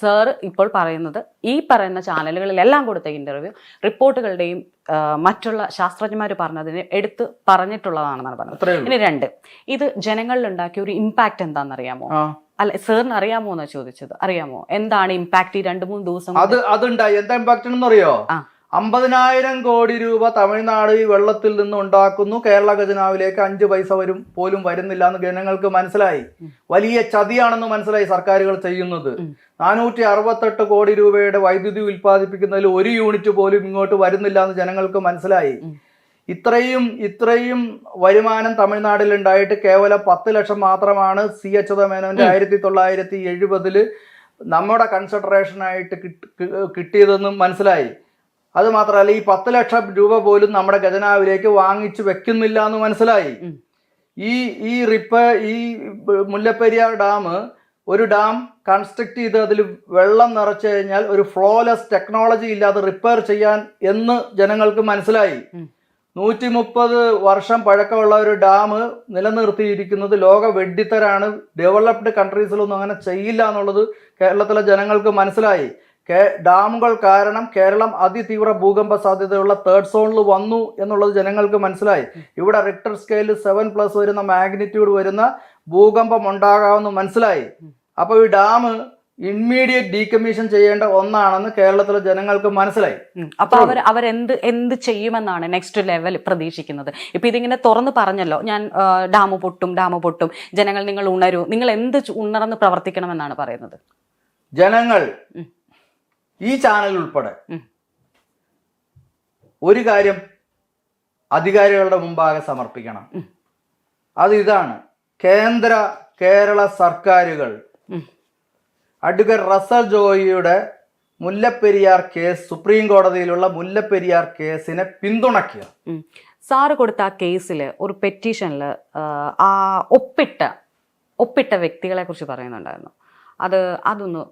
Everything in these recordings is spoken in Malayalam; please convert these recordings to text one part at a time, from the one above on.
സാർ ഇപ്പോൾ പറയുന്നത് ഈ പറയുന്ന ചാനലുകളിലെല്ലാം കൊടുത്ത ഇന്റർവ്യൂ റിപ്പോർട്ടുകളുടെയും മറ്റുള്ള ശാസ്ത്രജ്ഞന്മാർ പറഞ്ഞതിന് എടുത്ത് പറഞ്ഞിട്ടുള്ളതാണെന്നാണ് പറഞ്ഞത്. ഇനി രണ്ട് ഇത് ജനങ്ങളിൽ ഉണ്ടാക്കിയ ഒരു ഇമ്പാക്ട് എന്താണെന്നറിയാമോ? അല്ല സാറിന് അറിയാമോ എന്നാ ചോദിച്ചത്? അറിയാമോ? എന്താണ് ഇമ്പാക്ട് ഈ രണ്ട് മൂന്ന് ദിവസം അത് അതുണ്ടായി. എന്താ ഇമ്പാക്ട് അറിയോ ആ. അമ്പതിനായിരം കോടി രൂപ തമിഴ്നാട് ഈ വെള്ളത്തിൽ നിന്ന് ഉണ്ടാക്കുന്നു. കേരള ഖജനാവിലേക്ക് അഞ്ച് പൈസ വരും പോലും വരുന്നില്ല എന്ന് ജനങ്ങൾക്ക് മനസ്സിലായി. വലിയ ചതിയാണെന്ന് മനസ്സിലായി സർക്കാരുകൾ ചെയ്യുന്നത്. നാനൂറ്റി അറുപത്തെട്ട് കോടി രൂപയുടെ വൈദ്യുതി ഉൽപ്പാദിപ്പിക്കുന്നതിൽ ഒരു യൂണിറ്റ് പോലും ഇങ്ങോട്ട് വരുന്നില്ല എന്ന് ജനങ്ങൾക്ക് മനസ്സിലായി. ഇത്രയും ഇത്രയും വരുമാനം തമിഴ്നാട്ടിൽ ഉണ്ടായിട്ട് കേവലം പത്ത് ലക്ഷം മാത്രമാണ് സി എച്ച് മേനോന്റെ ആയിരത്തി തൊള്ളായിരത്തി എഴുപതിൽ നമ്മുടെ കൺസിഡറേഷനായിട്ട് കിട്ടിയതെന്നും മനസ്സിലായി. അത് മാത്രമല്ല ഈ പത്ത് ലക്ഷം രൂപ പോലും നമ്മുടെ ഖജനാവിലേക്ക് വാങ്ങിച്ചു വെക്കുന്നില്ല എന്ന് മനസ്സിലായി. ഈ ഈ റിപ്പ ഈ മുല്ലപ്പെരിയാർ ഡാം ഒരു ഡാം കൺസ്ട്രക്ട് ചെയ്ത് അതിൽ വെള്ളം നിറച്ചു കഴിഞ്ഞാൽ ഒരു ഫ്ലോലെസ് ടെക്നോളജി ഇല്ലാതെ റിപ്പയർ ചെയ്യാൻ എന്ന് ജനങ്ങൾക്ക് മനസ്സിലായി. നൂറ്റി മുപ്പത് വർഷം പഴക്കമുള്ള ഒരു ഡാം നിലനിർത്തിയിരിക്കുന്നത് ലോക വെഡിത്തരാണ് ഡെവലപ്ഡ് കൺട്രീസിലൊന്നും അങ്ങനെ ചെയ്യില്ല എന്നുള്ളത് കേരളത്തിലെ ജനങ്ങൾക്ക് മനസ്സിലായി. ഡാമുകൾ കാരണം കേരളം അതിതീവ്ര ഭൂകമ്പ സാധ്യതയുള്ള തേർഡ് സോണിൽ വന്നു എന്നുള്ളത് ജനങ്ങൾക്ക് മനസ്സിലായി. ഇവിടെ റിക്ടർ സ്കെയിലിൽ സെവൻ പ്ലസ് വരുന്ന മാഗ്നിറ്റ്യൂഡ് വരുന്ന ഭൂകമ്പം ഉണ്ടാകാമെന്ന് മനസ്സിലായി. അപ്പോൾ ഈ ഡാം ഇമ്മീഡിയറ്റ് ഡീകമ്മീഷൻ ചെയ്യേണ്ട ഒന്നാണെന്ന് കേരളത്തിലെ ജനങ്ങൾക്ക് മനസ്സിലായി. അപ്പൊ അവർ അവരെന്ത് എന്ത് ചെയ്യുമെന്നാണ് നെക്സ്റ്റ് ലെവൽ പ്രതീക്ഷിക്കുന്നത്. ഇപ്പൊ ഇതിങ്ങനെ തുറന്ന് പറഞ്ഞല്ലോ ഞാൻ ഡാം പൊട്ടും ഡാം പൊട്ടും ജനങ്ങൾ നിങ്ങൾ ഉണരൂ നിങ്ങൾ എന്ത് ഉണർന്ന് പ്രവർത്തിക്കണമെന്നാണ് പറയുന്നത്? ജനങ്ങൾ. ഈ ചാനൽ ഉൾപ്പെടെ ഒരു കാര്യം അധികാരികളുടെ മുമ്പാകെ സമർപ്പിക്കണം. അത് ഇതാണ്. കേന്ദ്ര കേരള സർക്കാരുകൾ. അഡ്വക്കേറ്റ് റസൽ ജോയിയുടെ മുല്ലപ്പെരിയാർ കേസ് സുപ്രീം കോടതിയിലുള്ള മുല്ലപ്പെരിയാർ കേസിനെ പിന്തുണയ്ക്കുക. സാർ സാറ് കൊടുത്ത ആ കേസിൽ ഒരു പെറ്റീഷനിൽ ആ ഒപ്പിട്ട ഒപ്പിട്ട വ്യക്തികളെ കുറിച്ച് പറയുന്നുണ്ടായിരുന്നു. അത് അതൊന്ന്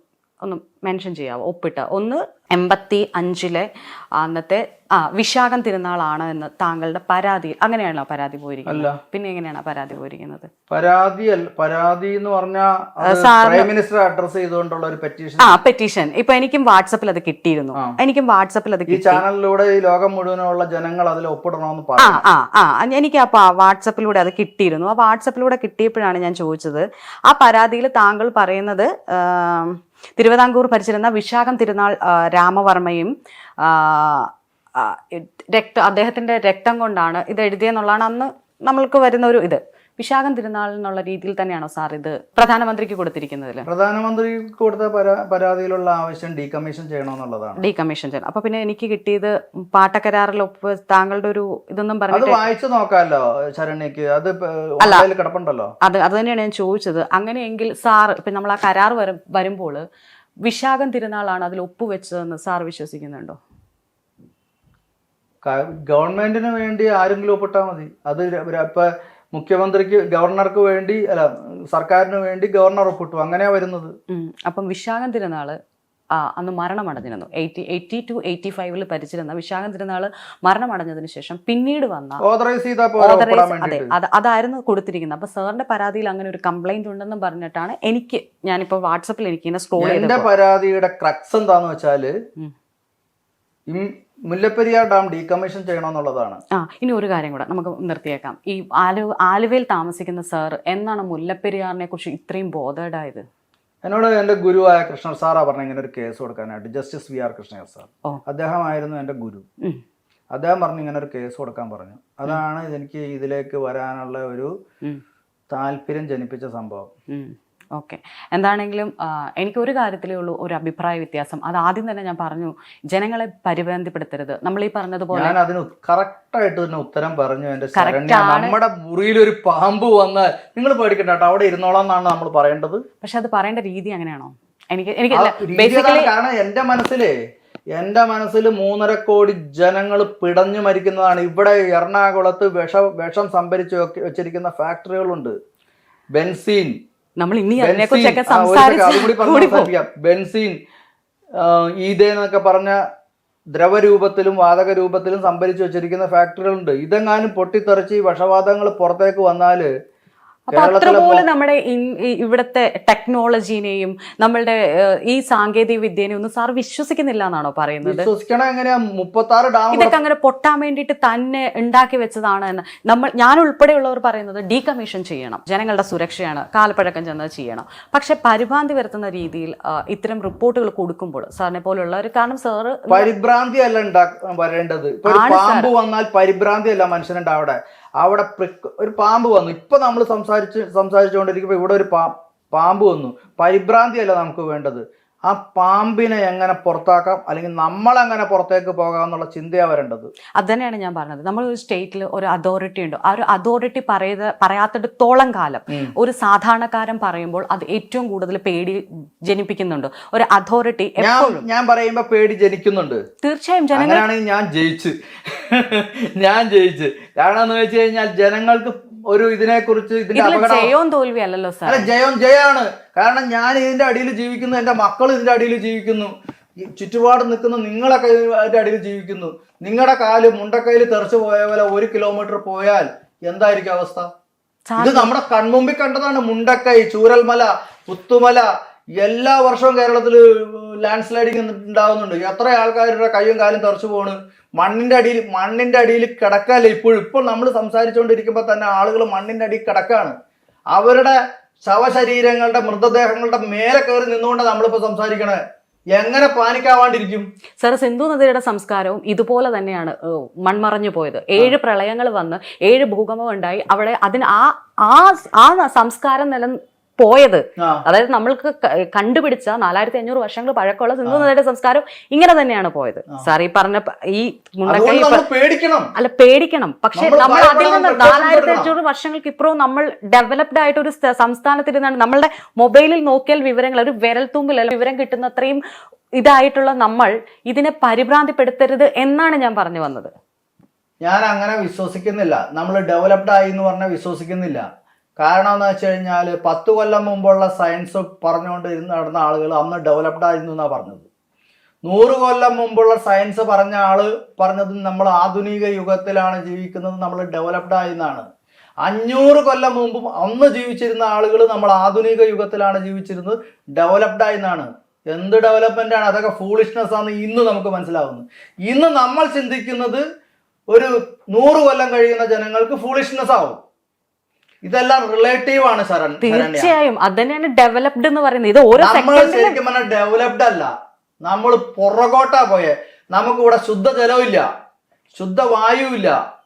ഒന്ന് മെൻഷൻ ചെയ്യാവോ ഒപ്പിട്ട് ഒന്ന് എൺപത്തി അഞ്ചിലെ അന്നത്തെ ആ വിശാഖം തിരുനാളാണ് എന്ന് താങ്കളുടെ പരാതി. അങ്ങനെയാണല്ലോ പരാതി പോയിരിക്കുന്നത്. പിന്നെ എങ്ങനെയാണ് പരാതി പോയിരിക്കുന്നത്? പരാതി പരാതി എന്ന് പറഞ്ഞാൽ മിനിസ്റ്റർ അഡ്രസ് ചെയ്തുകൊണ്ടുള്ള ഒരു പെറ്റീഷൻ ആ പെറ്റീഷൻ ഇപ്പൊ എനിക്കും വാട്സപ്പിൽ അത് കിട്ടിയിരുന്നു. എനിക്കും വാട്സപ്പിൽ അത് ഈ ചാനലിലൂടെ ഈ ലോകം മുഴുവനുള്ള ജനങ്ങൾ അതിൽ ഒപ്പിടണമെന്ന് പറഞ്ഞു ആ ആ എനിക്ക് അപ്പൊ വാട്സപ്പിലൂടെ അത് കിട്ടിയിരുന്നു. ആ വാട്സപ്പിലൂടെ കിട്ടിയപ്പോഴാണ് ഞാൻ ചോദിച്ചത്. ആ പരാതിയിൽ താങ്കൾ പറയുന്നത് തിരുവിതാംകൂർ ഭരിച്ചിരുന്ന വിശാഖം തിരുനാൾ രാമവർമ്മയും രക്ത അദ്ദേഹത്തിന്റെ രക്തം കൊണ്ടാണ് ഇത് എഴുതിയെന്നുള്ളതാണ് അന്ന് നമ്മൾക്ക് വരുന്ന ഒരു ഇത്. വിശാഖം തിരുനാൾ എന്നുള്ള രീതിയിൽ തന്നെയാണോ സാർ ഇത് പ്രധാനമന്ത്രിക്ക് കൊടുത്തിരിക്കുന്നതിൽ പ്രധാനമന്ത്രിക്ക് കൊടുത്ത പരാതിയിലുള്ള ആവശ്യം ഡീകമ്മീഷൻ ചെയ്യണമെന്നുള്ളതാണ്. ഡീകമ്മീഷൻ ചെയ്യണം. അപ്പൊ പിന്നെ എനിക്ക് കിട്ടിയത് പാട്ടക്കരാറിൽ ഒപ്പ് താങ്കളുടെ ഒരു ഇതൊന്നും പറഞ്ഞു വായിച്ചു നോക്കാമല്ലോ ശരണ്യക്ക് അത് ഓൺലൈനിൽ കിടപ്പുണ്ടല്ലോ. അത് അത് തന്നെയാണ് ഞാൻ ചോദിച്ചത്. അങ്ങനെയെങ്കിൽ സാർ ഇപ്പൊ നമ്മൾ ആ കരാർ വരും വരുമ്പോൾ വിശാഖം തിരുനാളാണ് അതിൽ ഒപ്പുവെച്ചതെന്ന് സാർ വിശ്വസിക്കുന്നുണ്ടോ? ഗവൺമെന്റിന് വേണ്ടി ആരെങ്കിലും ഒപ്പിട്ടാൽ മതി. അത് ഇപ്പൊ മുഖ്യമന്ത്രിക്ക് ഗവർണർക്ക് വേണ്ടി അല്ല സർക്കാരിന് വേണ്ടി ഗവർണർ ഒപ്പിട്ടു. അങ്ങനെയാ വരുന്നത്. അപ്പം വിശാഖം തിരുനാൾ ആ അന്ന് മരണമടഞ്ഞിരുന്നു എയ്റ്റി എയ്റ്റി ടു എയ്റ്റി ഫൈവിൽ ഭരിച്ചിരുന്ന വിശാഖം തിരുനാൾ മരണമടഞ്ഞതിന് ശേഷം പിന്നീട് വന്ന അതെ അത് അതായിരുന്നു കൊടുത്തിരിക്കുന്നത്. അപ്പൊ സാറിന്റെ പരാതിയിൽ അങ്ങനെ ഒരു കംപ്ലൈന്റ് ഉണ്ടെന്ന് പറഞ്ഞിട്ടാണ് എനിക്ക് ഞാനിപ്പോ വാട്സപ്പിൽ എനിക്ക് ഇങ്ങനെ സ്ക്രോൾ ചെയ്തപ്പോൾ പരാതിയുടെ ക്രക്സ് എന്താന്ന് വെച്ചാൽ മുല്ലപ്പെരിയാർ ഡാം ഡീകമ്മീഷൻ ചെയ്യണമെന്നുള്ളതാണ്. ആ ഇനി ഒരു കാര്യം കൂടെ നമുക്ക് നിർത്തിയേക്കാം. ഈ ആലു ആലുവയിൽ താമസിക്കുന്ന സാർ എന്നാണ് മുല്ലപ്പെരിയാറിനെ കുറിച്ച് ഇത്രയും ബോധേഡായത്? എന്നോട് എന്റെ ഗുരുവായ കൃഷ്ണൻ സാറാ പറഞ്ഞ ഇങ്ങനെ ഒരു കേസ് കൊടുക്കാനായിട്ട്. Justice V R Krishna Iyer sir. ഓ. അദ്ദേഹമായിരുന്നു എന്റെ ഗുരു. അദ്ദേഹം പറഞ്ഞു ഇങ്ങനെ ഒരു കേസ് കൊടുക്കാൻ പറഞ്ഞു. അതാണ് എനിക്ക് ഇതിലേക്ക് വരാനുള്ള ഒരു ഉം. താല്പര്യം ജനിപ്പിച്ച സംഭവം. ഓക്കെ എന്താണെങ്കിലും എനിക്ക് ഒരു കാര്യത്തിലേ ഉള്ളൂ ഒരു അഭിപ്രായ വ്യത്യാസം. അത് ആദ്യം തന്നെ ഞാൻ പറഞ്ഞു ജനങ്ങളെ പരിഭ്രാന്തിപ്പെടുത്തരുത്. നമ്മൾ ഈ പറഞ്ഞതുപോലെ ഞാൻ അതിന് കറക്റ്റായിട്ട് തന്നെ ഉത്തരം പറഞ്ഞു. എന്റെ നമ്മുടെ മുറിയിൽ ഒരു പാമ്പ് വന്നാൽ നിങ്ങൾ പേടിക്കണ്ട കേട്ടോ അവിടെ ഇരുന്നോളാം എന്നാണ് നമ്മൾ പറയേണ്ടത്. പക്ഷെ അത് പറയേണ്ട രീതി അങ്ങനെയാണോ? എനിക്ക് എനിക്ക് കാരണം എന്റെ മനസ്സിലേ എന്റെ മനസ്സിൽ മൂന്നര കോടി ജനങ്ങൾ പിടഞ്ഞു മരിക്കുന്നതാണ്. ഇവിടെ എറണാകുളത്ത് വിഷം വിഷം സംഭരിച്ച് വെച്ചിരിക്കുന്ന ഫാക്ടറികളുണ്ട് ബെൻസീൻ നമ്മൾ ഇനി അതിനെ അതിനെക്കുറിച്ചൊക്കെ സംസാരിക്കാം. ബെൻസീൻ ആ, ഈതേ എന്നൊക്കെ പറഞ്ഞ ദ്രവരൂപത്തിലും വാതക രൂപത്തിലും സംഭരിച്ചു വെച്ചിരിക്കുന്ന ഫാക്ടറികളുണ്ട് ഇതെങ്ങാനും പൊട്ടിത്തെറിച്ച് ഈ വിഷവാതകങ്ങൾ പുറത്തേക്ക് വന്നാൽ അപ്പൊ അത്രപോലെ നമ്മുടെ ഇവിടുത്തെ ടെക്നോളജീനെയും നമ്മളുടെ ഈ സാങ്കേതിക വിദ്യനെയും ഒന്നും സാർ വിശ്വസിക്കുന്നില്ല എന്നാണോ പറയുന്നത് ഇതൊക്കെ അങ്ങനെ പൊട്ടാൻ വേണ്ടിയിട്ട് തന്നെ ഉണ്ടാക്കി വെച്ചതാണ് എന്ന് നമ്മൾ ഞാൻ ഉൾപ്പെടെയുള്ളവർ പറയുന്നത് ഡീകമ്മീഷൻ ചെയ്യണം ജനങ്ങളുടെ സുരക്ഷയാണ് കാലപ്പഴക്കം ചെന്നത് ചെയ്യണം. പക്ഷെ പരിഭ്രാന്തി വരുത്തുന്ന രീതിയിൽ ഇത്തരം റിപ്പോർട്ടുകൾ കൊടുക്കുമ്പോൾ സാറിനെ പോലുള്ളവർ കാരണം സാറ് പരിഭ്രാന്തി അല്ല വരേണ്ടത്. വന്നാൽ പരിഭ്രാന്തി അല്ല മനുഷ്യനുണ്ട് അവിടെ ഒരു പാമ്പ് വന്നു. ഇപ്പൊ നമ്മൾ സംസാരിച്ച് സംസാരിച്ചുകൊണ്ടിരിക്കുമ്പോ ഇവിടെ ഒരു പാമ്പ് വന്നു. പരിഭ്രാന്തി അല്ല നമുക്ക് വേണ്ടത്. ആ പാമ്പിനെ എങ്ങനെ പുറത്താക്കാം? അല്ലെങ്കിൽ നമ്മൾ എങ്ങനെ പുറത്തേക്ക് പോകാം എന്നുള്ള ചിന്തയാ വരേണ്ടത്. അത് തന്നെയാണ് ഞാൻ പറഞ്ഞത്. നമ്മൾ ഒരു സ്റ്റേറ്റിൽ ഒരു അതോറിറ്റി ഉണ്ട്. ആ ഒരു അതോറിറ്റി പറയത് പറയാത്തിടത്തോളം കാലം ഒരു സാധാരണക്കാരൻ പറയുമ്പോൾ അത് ഏറ്റവും കൂടുതൽ പേടി ജനിപ്പിക്കുന്നുണ്ട്. ഒരു അതോറിറ്റി ഞാൻ എപ്പോഴും ഞാൻ പറയുമ്പോ പേടി ജനിക്കുന്നുണ്ട്. തീർച്ചയായും ജനങ്ങളാണെങ്കിൽ ഞാൻ ജയിച്ച്. ഞാൻ ജയിച്ച്. കാരണം എന്ന് വെച്ച് കഴിഞ്ഞാൽ ജനങ്ങൾക്ക് ഒരു ഇതിനെ കുറിച്ച് ഇതിന്റെ അപകടം ജയവും തോൽവി അല്ലല്ലോ സാർ അല്ല ജയം ജയാണ്. കാരണം ഞാൻ ഇതിന്റെ അടിയിൽ ജീവിക്കുന്നു എന്റെ മക്കൾ ഇതിന്റെ അടിയിൽ ജീവിക്കുന്നു. ചുറ്റുപാട് നിൽക്കുന്ന നിങ്ങളെ അതിന്റെ അടിയിൽ ജീവിക്കുന്നു. നിങ്ങളുടെ കാൽ മുണ്ടക്കൈയിൽ തെറിച്ചു പോയ പോലെ ഒരു കിലോമീറ്റർ പോയാൽ എന്തായിരിക്കും അവസ്ഥ? ഇത് നമ്മുടെ കൺമുമ്പിൽ കണ്ടതാണ് മുണ്ടക്കൈ ചൂരൽമല പുത്തുമല. എല്ലാ വർഷവും കേരളത്തിൽ ലാൻഡ് സ്ലൈഡിങ് ഉണ്ടാവുന്നുണ്ട് എത്ര ആൾക്കാരുടെ കൈയും കാലും തെറച്ചു പോണ്. മണ്ണിന്റെ അടിയിൽ മണ്ണിന്റെ അടിയിൽ കിടക്കല്ലേ ഇപ്പോഴും. ഇപ്പോൾ നമ്മൾ സംസാരിച്ചുകൊണ്ടിരിക്കുമ്പോൾ തന്നെ ആളുകൾ മണ്ണിന്റെ അടിയിൽ കിടക്കാണ്. അവരുടെ ശവശരീരങ്ങളുടെ മൃതദേഹങ്ങളുടെ മേലെ കയറി നിന്നുകൊണ്ട് നമ്മളിപ്പോൾ സംസാരിക്കണേ. എങ്ങനെ പാനിക്കാവാണ്ടിരിക്കും? സാർ സിന്ധു നദിയുടെ സംസ്കാരവും ഇതുപോലെ തന്നെയാണ് മൺമറഞ്ഞു പോയത്. ഏഴ് പ്രളയങ്ങൾ വന്ന് ഏഴ് ഭൂകമ്പം ഉണ്ടായി. അവിടെ അതിന് ആ ആ ആ സംസ്കാരം നില പോയത്. അതായത് നമ്മൾക്ക് കണ്ടുപിടിച്ച നാലായിരത്തി അഞ്ഞൂറ് വർഷങ്ങൾ പഴക്കമുള്ള സിന്ധു നദിയുടെ സംസ്കാരം ഇങ്ങനെ തന്നെയാണ് പോയത്. സാർ ഈ പറഞ്ഞ ഈ മുണ്ടക്കൈ അല്ല പേടിക്കണം. പക്ഷെ നമ്മൾ അതിൽ നിന്ന് നാലായിരത്തി. അഞ്ഞൂറ് വർഷങ്ങൾക്ക് ഇപ്പുറവും നമ്മൾ ഡെവലപ്ഡ് ആയിട്ട് ഒരു സംസ്ഥാനത്തിൽ സംസ്ഥാനത്തിരുന്നാണ് നമ്മളുടെ മൊബൈലിൽ നോക്കിയാൽ വിവരങ്ങൾ ഒരു വിരൽത്തുമ്പിൽ അല്ല വിവരം കിട്ടുന്ന അത്രയും ഇതായിട്ടുള്ള നമ്മൾ ഇതിനെ പരിഭ്രാന്തിപ്പെടുത്തരുത് എന്നാണ് ഞാൻ പറഞ്ഞു വന്നത്. ഞാൻ അങ്ങനെ വിശ്വസിക്കുന്നില്ല. നമ്മൾ ഡെവലപ്ഡ് ആയി എന്ന് പറഞ്ഞാൽ വിശ്വസിക്കുന്നില്ല. കാരണം എന്ന് വെച്ച് കഴിഞ്ഞാൽ പത്ത് കൊല്ലം മുമ്പുള്ള സയൻസ് പറഞ്ഞുകൊണ്ട് ഇരുന്ന് നടന്ന ആളുകൾ അന്ന് ഡെവലപ്ഡ് ആയിരുന്നു എന്നാണ് പറഞ്ഞത്. നൂറ് കൊല്ലം മുമ്പുള്ള സയൻസ് പറഞ്ഞ ആൾ പറഞ്ഞത് നമ്മൾ ആധുനിക യുഗത്തിലാണ് ജീവിക്കുന്നത് നമ്മൾ ഡെവലപ്ഡ് ആയി എന്നാണ്. അഞ്ഞൂറ് കൊല്ലം മുമ്പും അന്ന് ജീവിച്ചിരുന്ന ആളുകൾ നമ്മൾ ആധുനിക യുഗത്തിലാണ് ജീവിച്ചിരുന്നത് ഡെവലപ്ഡ് ആയി എന്നാണ്. എന്ത് ഡെവലപ്മെന്റ് ആണ്? അതൊക്കെ ഫൂളിഷ്നെസ് ആണ് ഇന്ന് നമുക്ക് മനസ്സിലാവുന്നത് ഇന്ന് നമ്മൾ ചിന്തിക്കുന്നത് ഒരു നൂറ് കൊല്ലം കഴിയുന്ന ജനങ്ങൾക്ക് ഫൂളിഷ്നെസ് ആവും. ഇതെല്ലാം റിലേറ്റീവ് ആണ് സാർ തീർച്ചയായും. അത് തന്നെയാണ് ഡെവലപ്ഡ് എന്ന് പറയുന്നത്. ഇത് ഓരോ നമ്മൾ ശരിക്കും പറഞ്ഞാൽ ഡെവലപ്ഡ് അല്ല. നമ്മൾ പുറകോട്ടാ പോയെ. നമുക്ക് ഇവിടെ ശുദ്ധജലമില്ല ശുദ്ധവായുവില്ല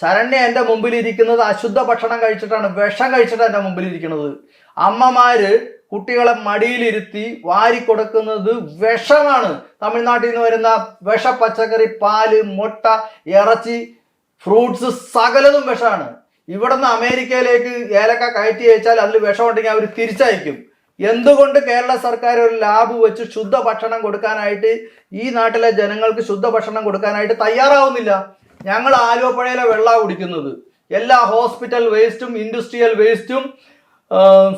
ശരണ്യ എന്റെ മുമ്പിൽ ഇരിക്കുന്നത് അശുദ്ധ ഭക്ഷണം കഴിച്ചിട്ടാണ്. വിഷം കഴിച്ചിട്ടാണ് എന്റെ മുമ്പിൽ ഇരിക്കുന്നത്. അമ്മമാര് കുട്ടികളെ മടിയിലിരുത്തി വാരി കൊടുക്കുന്നത് വിഷമാണ്. തമിഴ്നാട്ടിൽ നിന്ന് വരുന്ന വിഷ പച്ചക്കറി പാൽ മുട്ട ഇറച്ചി ഫ്രൂട്ട്സ് സകലതും വിഷമാണ്. ഇവിടുന്ന് അമേരിക്കയിലേക്ക് ഏലക്ക കയറ്റി അയച്ചാൽ അതിൽ വിഷം ഉണ്ടെങ്കിൽ അവർ തിരിച്ചയക്കും. എന്തുകൊണ്ട് കേരള സർക്കാർ ഒരു ലാബ് വെച്ച് ശുദ്ധ ഭക്ഷണം കൊടുക്കാനായിട്ട് ഈ നാട്ടിലെ ജനങ്ങൾക്ക് ശുദ്ധ ഭക്ഷണം കൊടുക്കാനായിട്ട് തയ്യാറാവുന്നില്ല? ഞങ്ങൾ ആലുവപ്പുഴയിലെ വെള്ളം കുടിക്കുന്നത്. എല്ലാ ഹോസ്പിറ്റൽ വേസ്റ്റും ഇൻഡസ്ട്രിയൽ വേസ്റ്റും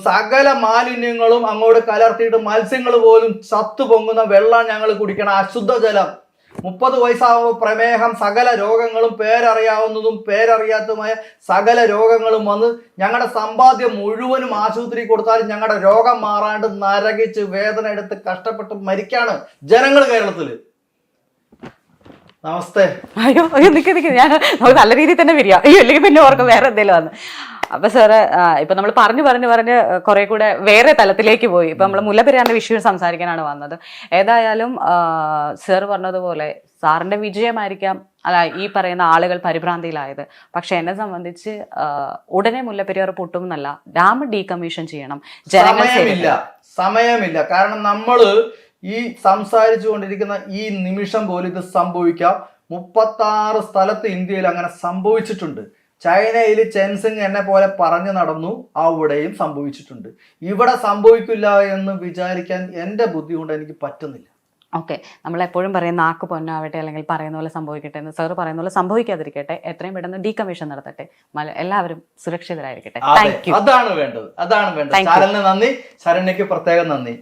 സകല മാലിന്യങ്ങളും അങ്ങോട്ട് കലർത്തിയിട്ട് മത്സ്യങ്ങൾ പോലും ചത്തു പൊങ്ങുന്ന വെള്ളം ഞങ്ങൾ കുടിക്കണം അശുദ്ധജലം മുപ്പത് വയസ്സാകുമ്പോൾ പ്രമേഹം സകല രോഗങ്ങളും പേരറിയാവുന്നതും പേരറിയാത്തതുമായ സകല രോഗങ്ങളും വന്ന് ഞങ്ങളുടെ സമ്പാദ്യം മുഴുവനും ആശുപത്രി കൊടുത്താലും ഞങ്ങളുടെ രോഗം മാറാണ്ട് നരകിച്ച് വേദന എടുത്ത് കഷ്ടപ്പെട്ട് മരിക്കാണ് ജനങ്ങൾ കേരളത്തിൽ. നമസ്തേ. അയ്യോ നിക്ക് ഞാൻ നല്ല രീതിയിൽ തന്നെ വരിക അയ്യോ അല്ലെങ്കിൽ പിന്നെ ഓർക്കും വേറെ എന്തെങ്കിലും വന്ന്. അപ്പൊ സാറ് ഇപ്പൊ നമ്മൾ പറഞ്ഞു പറഞ്ഞു പറഞ്ഞ് കുറെ കൂടെ വേറെ തലത്തിലേക്ക് പോയി. ഇപ്പൊ നമ്മൾ മുല്ലപ്പെരിയാറിന്റെ വിഷയം സംസാരിക്കാനാണ് വന്നത്. ഏതായാലും സാർ പറഞ്ഞതുപോലെ സാറിന്റെ വിജയമായിരിക്കാം അല്ല ഈ പറയുന്ന ആളുകൾ പരിഭ്രാന്തിയിലായത്. പക്ഷെ എന്നെ സംബന്ധിച്ച് ഉടനെ മുല്ലപ്പെരിയാർ പൊട്ടും എന്നല്ല ഡാം ഡീകമ്മീഷൻ ചെയ്യണം. ജനങ്ങൾ സമയമില്ല സമയമില്ല. കാരണം നമ്മൾ ഈ സംസാരിച്ചു കൊണ്ടിരിക്കുന്ന ഈ നിമിഷം പോലും ഇത് സംഭവിക്കാം. മുപ്പത്തി ആറ് സ്ഥലത്ത് ഇന്ത്യയിൽ അങ്ങനെ സംഭവിച്ചിട്ടുണ്ട്. ചൈനയിൽ ചെൻസിങ് എന്നെ പോലെ പറഞ്ഞു നടന്നു അവിടെയും സംഭവിച്ചിട്ടുണ്ട്. ഇവിടെ സംഭവിക്കില്ല എന്ന് വിചാരിക്കാൻ എന്റെ ബുദ്ധി കൊണ്ട് എനിക്ക് പറ്റുന്നില്ല. ഓക്കെ. നമ്മൾ എപ്പോഴും പറയും നാക്ക് പൊന്നാവട്ടെ അല്ലെങ്കിൽ പറയുന്ന പോലെ സംഭവിക്കട്ടെ എന്ന് സാർ പറയുന്ന പോലെ സംഭവിക്കാതിരിക്കട്ടെ എത്രയും പെട്ടെന്ന് ഡീകമ്മീഷൻ നടത്തട്ടെ. എല്ലാവരും സുരക്ഷിതരായിരിക്കട്ടെ. അതെ. അതാണ് വേണ്ടത്. അതാണ് വേണ്ടത്. നന്ദി. ശരണ്യക്ക് പ്രത്യേകം നന്ദി.